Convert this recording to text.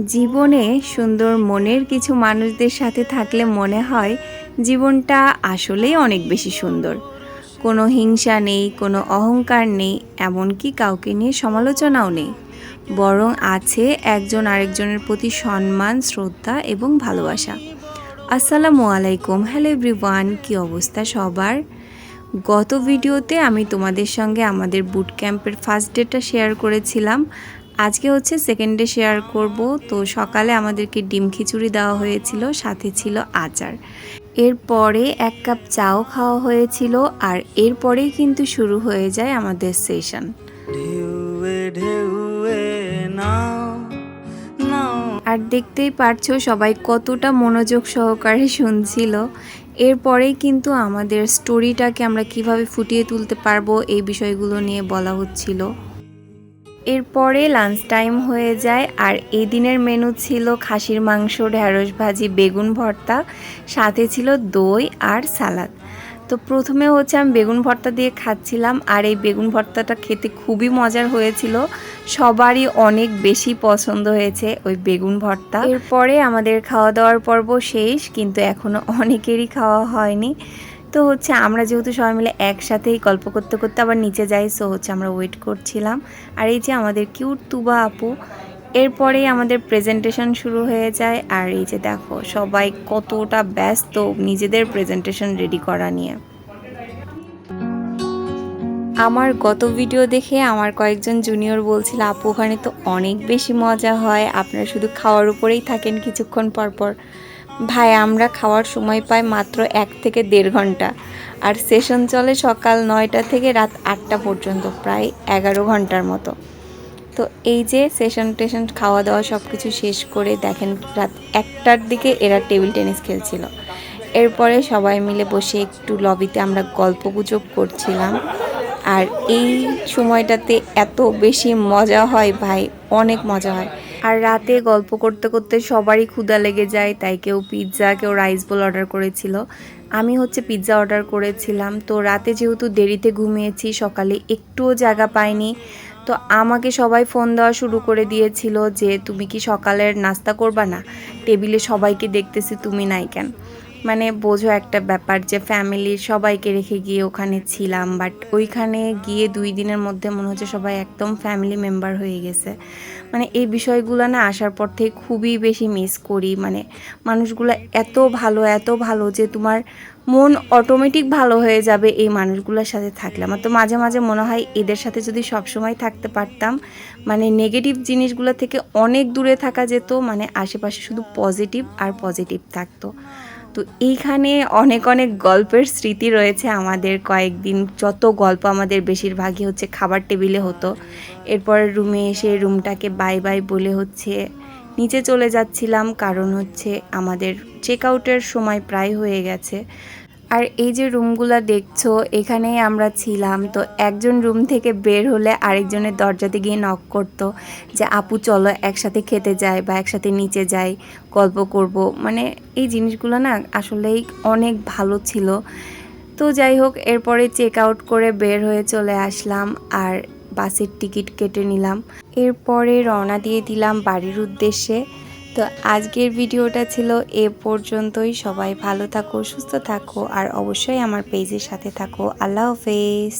জীবনে সুন্দর মনের কিছু মানুষদের সাথে থাকলে মনে হয় জীবনটা আসলেই অনেক বেশি সুন্দর। কোনো হিংসা নেই, কোনো অহংকার নেই, এমনকি কাউকে নিয়ে সমালোচনাও নেই। বরং আছে একজন আরেকজনের প্রতি সম্মান, শ্রদ্ধা এবং ভালোবাসা। আসসালামু আলাইকুম, হ্যালো এভরিওয়ান, কী অবস্থা সবার? গত ভিডিওতে আমি তোমাদের সঙ্গে আমাদের বুট ক্যাম্পের ফার্স্ট ডেটা শেয়ার করেছিলাম। আজকে হচ্ছে সেকেন্ড শেয়ার করব। তো সকালে আমাদেরকে ডিম খিচুড়ি দেওয়া হয়েছিল সাথে ছিল আচার। এরপরে এক কাপ চাও খাওয়া হয়েছিল আর এরপরেই কিন্তু শুরু হয়ে যায় আমাদের সেশন আর দেখতেই পারছ সবাই কতটা মনোযোগ সহকারে শুনছিল। এরপরেই কিন্তু আমাদের স্টোরিটাকে আমরা কীভাবে ফুটিয়ে তুলতে পারব এই বিষয়গুলো নিয়ে বলা হচ্ছিল। এরপরে লাঞ্চ টাইম হয়ে যায় আর এই দিনের মেনু ছিল খাসির মাংস ঢ্যাঁড়স ভাজি, বেগুন ভর্তা, সাথে ছিল দই আর সালাদ। তো প্রথমে হচ্ছে আমি বেগুন ভর্তা দিয়ে খাচ্ছিলাম আর এই বেগুন ভর্তাটা খেতে খুবই মজার হয়েছিল। সবারই অনেক বেশি পছন্দ হয়েছে ওই বেগুন ভর্তা। এরপরে আমাদের খাওয়া দাওয়ার পর্ব শেষ, কিন্তু এখনও অনেকেরই খাওয়া হয়নি। তো হচ্ছে আমরা যেহেতু সবাই মিলে একসাথেই গল্প করতে করতে আবার নিচে যাই সো হচ্ছে আমরা ওয়েট করছিলাম। আর এই যে আমাদের কিউট তুবা আপু, এরপরেই আমাদের প্রেজেন্টেশন শুরু হয়ে যায়। আর এই যে দেখো, সবাই কতটা ব্যস্ত নিজেদের প্রেজেন্টেশন রেডি করা নিয়ে। আমার গত ভিডিও দেখে আমার কয়েকজন জুনিয়র বলছিল, আপু ওখানে তো অনেক বেশি মজা হয়, আপনারা শুধু খাওয়ার উপরেই থাকেন কিছুক্ষণ পর পর। ভাই, আমরা খাওয়ার সময় পাই মাত্র এক থেকে দেড় ঘণ্টা। আর সেশন চলে সকাল নয়টা থেকে রাত আটটা পর্যন্ত, প্রায় এগারো ঘণ্টার মতো। তো এই যে সেশন টেশন খাওয়া দাওয়া সব কিছু শেষ করে দেখেন রাত একটার দিকে এরা টেবিল টেনিস খেলছিল। এরপরে সবাই মিলে বসে একটু লবিতে আমরা গল্প গুজব করছিলাম। আর এই সময়টাতে এত বেশি মজা হয় ভাই, অনেক মজা হয়। আর রাতে গল্প করতে করতে সবারই ক্ষুধা লেগে যায়, তাই কেউ পিৎজা কেউ রাইস বোল অর্ডার করেছিল। আমি হচ্ছে পিৎজা অর্ডার করেছিলাম। তো রাতে যেহেতু দেরিতে ঘুমিয়েছি, সকালে একটুও জায়গা পাইনি, তো আমাকে সবাই ফোন দেওয়া শুরু করে দিয়েছিল যে, তুমি কি সকালের নাস্তা করবা না? টেবিলে সবাইকে দেখতেছি, তুমি নাই কেন? মানে বোঝো একটা ব্যাপার যে ফ্যামিলির সবাইকে রেখে গিয়ে ওখানে ছিলাম বাট ওইখানে গিয়ে দুই দিনের মধ্যে মনে হচ্ছে সবাই একদম ফ্যামিলি মেম্বার হয়ে গেছে। মানে এই বিষয়গুলো না আসার পর থেকে খুবই বেশি মিস করি। মানে মানুষগুলো এত ভালো এত ভালো যে তোমার মন অটোমেটিক ভালো হয়ে যাবে এই মানুষগুলোর সাথে থাকলে। আমার তো মাঝে মাঝে মনে হয় এদের সাথে যদি সবসময় থাকতে পারতাম মানে নেগেটিভ জিনিসগুলো থেকে অনেক দূরে থাকা যেত মানে আশেপাশে শুধু পজিটিভ আর পজিটিভ থাকতো। তো এইখানে অনেক অনেক গল্পের স্মৃতি রয়েছে আমাদের। কয়েকদিন যত গল্প আমাদের বেশিরভাগই হচ্ছে খাবার টেবিলে হতো। এরপর রুমে এসে রুমটাকে বাই বাই বলে হচ্ছে নিচে চলে যাচ্ছিলাম। কারণ হচ্ছে আমাদের চেক আউটের সময় প্রায় হয়ে গেছে। আর এই যে রুমগুলো দেখছ, এখানেই আমরা ছিলাম। তো একজন রুম থেকে বের হলে আরেকজনের দরজাতে গিয়ে নক করতো যে, আপু, চলো একসাথে খেতে যাই বা একসাথে নিচে যাই, গল্প করব। মানে এই জিনিসগুলো না আসলেই অনেক ভালো ছিল। তো যাই হোক, এরপরে চেক আউট করে বের হয়ে চলে আসলাম আর বাসের টিকিট কেটে নিলাম। এরপরে রওনা দিয়ে দিলাম বাড়ির উদ্দেশ্যে। তো আজকের ভিডিওটা ছিল এ পর্যন্তই। সবাই ভালো থাকো, সুস্থ থাকো, আর অবশ্যই আমার পেজের সাথে থাকো। আল্লাহ হাফেজ।